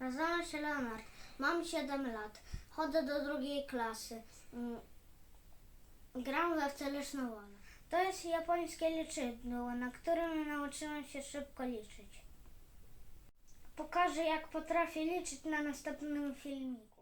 Nazywam się Leonard. Mam 7 lat. Chodzę do drugiej klasy. Mm. Gram we wteleczną wolę. To jest japońskie liczydło, na którym nauczyłem się szybko liczyć. Pokażę, jak potrafię liczyć na następnym filmiku.